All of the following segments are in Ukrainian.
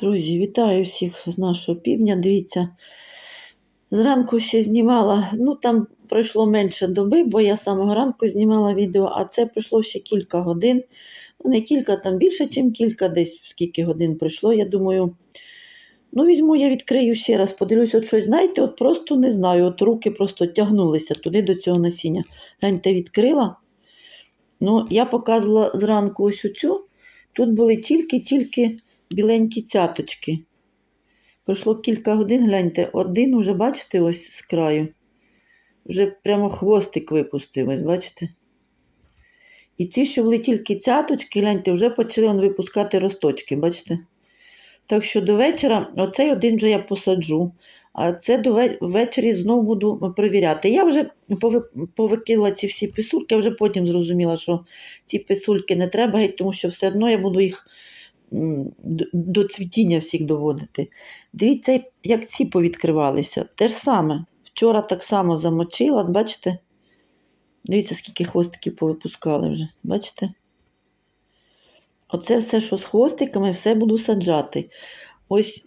Друзі, вітаю всіх з нашого півдня. Дивіться, зранку ще знімала, ну там пройшло менше доби, бо я з самого ранку знімала відео, а це пройшло ще кілька годин. Ну, не кілька, там більше, ніж кілька, десь скільки годин пройшло. Я думаю, ну візьму, я відкрию ще раз, подивлюсь, от щось, знаєте, от просто не знаю, от руки просто тягнулися туди до цього насіння. Гляньте, відкрила. Ну, я показувала зранку ось оцю. Тут були тільки-тільки біленькі цяточки. Пройшло кілька годин, гляньте, один уже, бачите, ось з краю. Вже прямо хвостик випустив, ось, бачите? І ці, що були тільки цяточки, гляньте, вже почали он випускати росточки, бачите? Так що до вечора, оцей один вже я посаджу, а це до ввечері знову буду перевіряти. Я вже пови- повикинула ці всі писульки, я вже потім зрозуміла, що ці писульки не треба геть, тому що все одно я буду їх до- цвітіння всіх доводити. Дивіться, як ці повідкривалися. Те ж саме. Вчора так само замочила, бачите? Дивіться, скільки хвостиків повипускали вже. Бачите? Оце все, що з хвостиками, все буду саджати. Ось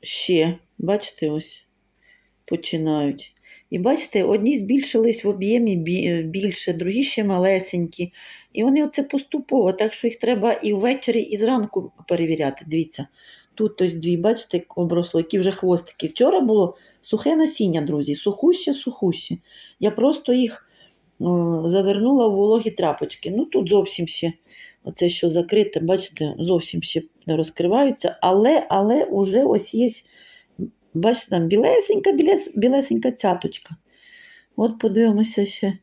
ще, бачите, ось починають. І бачите, одні збільшились в об'ємі більше, другі ще малесенькі. І вони оце поступово, так що їх треба і ввечері, і зранку перевіряти. Дивіться, тут ось дві, бачите, обросло, які вже хвостики. Вчора було сухе насіння, друзі, сухуще, сухуще. Я просто їх о, завернула в вологі тряпочки. Ну тут зовсім ще оце, що закрите, бачите, зовсім ще не розкриваються, але, але уже ось є, бачите, там білесенька, білес, білесенька цяточка. От подивимося ще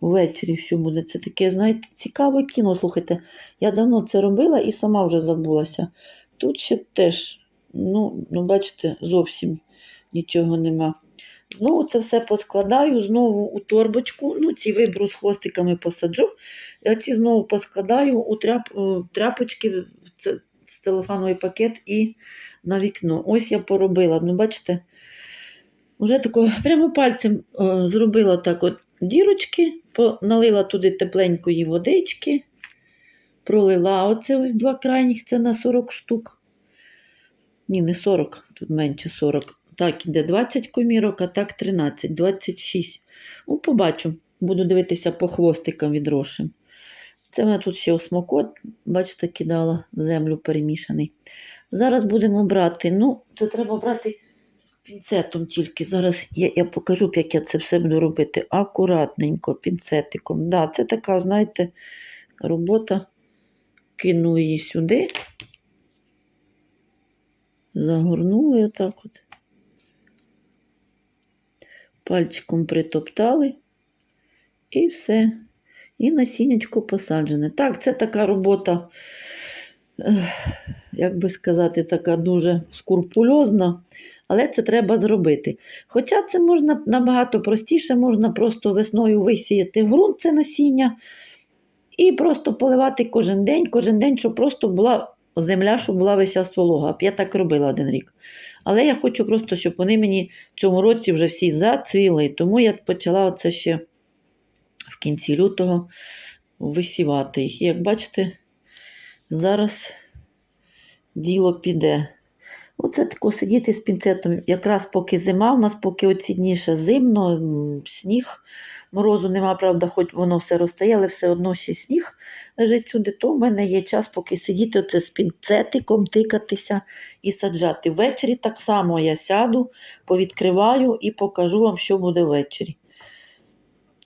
ввечері, що буде. Це таке, знаєте, цікаве кіно. Слухайте, я давно це робила і сама вже забулася. Тут ще теж, ну, ну бачите, зовсім нічого нема. Знову це все поскладаю, знову у торбочку. Ну, ці виберу з хвостиками посаджу. А ці знову поскладаю у тряп, тряпочки в це- з целофановий пакет і на вікно. Ось я поробила. Ну, бачите, вже тако прямо пальцем о, зробила так от дірочки, налила туди тепленької водички, пролила оце ось два крайніх, це на 40 штук. Ні, не 40, тут менше 40. Так, іде 20 комірок, а так 13, 26. Ну, побачу. Буду дивитися по хвостикам від відрошим. Це в мене тут ще осмокот, бачите, кидала землю перемішаний. Зараз будемо брати. Ну, це треба брати пінцетом тільки. Зараз я, я покажу, як я це все буду робити. Акуратненько, пінцетиком. Да, це така, знаєте, робота. Кину її сюди. Загорнули отак от. Пальчиком притоптали. І все. І насіннячко посаджене. Так, це така робота, як би сказати, така дуже скурпульозна, але це треба зробити. Хоча це можна набагато простіше, можна просто весною висіяти в ґрунт це насіння і просто поливати кожен день, кожен день, щоб просто була земля, щоб була весь час волога. Я так робила один рік. Але я хочу просто, щоб вони мені в цьому році вже всі зацвіли. Тому я почала це ще в кінці лютого висівати їх. І як бачите, зараз діло піде. Оце тако сидіти з пінцетом, якраз поки зима, у нас поки оці дні ще зимно, сніг, морозу нема, правда, хоч воно все розтає, але все одно ще сніг лежить сюди, то в мене є час, поки сидіти оце з пінцетиком, тикатися і саджати. Ввечері так само я сяду, повідкриваю і покажу вам, що буде ввечері.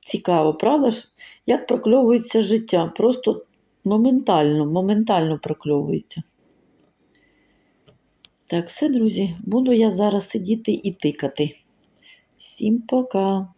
Цікаво, правда ж? Як прокльовується життя? Просто моментально, моментально прокльовується. Так, все, друзі, буду я зараз сидіти і тикати. Всім пока!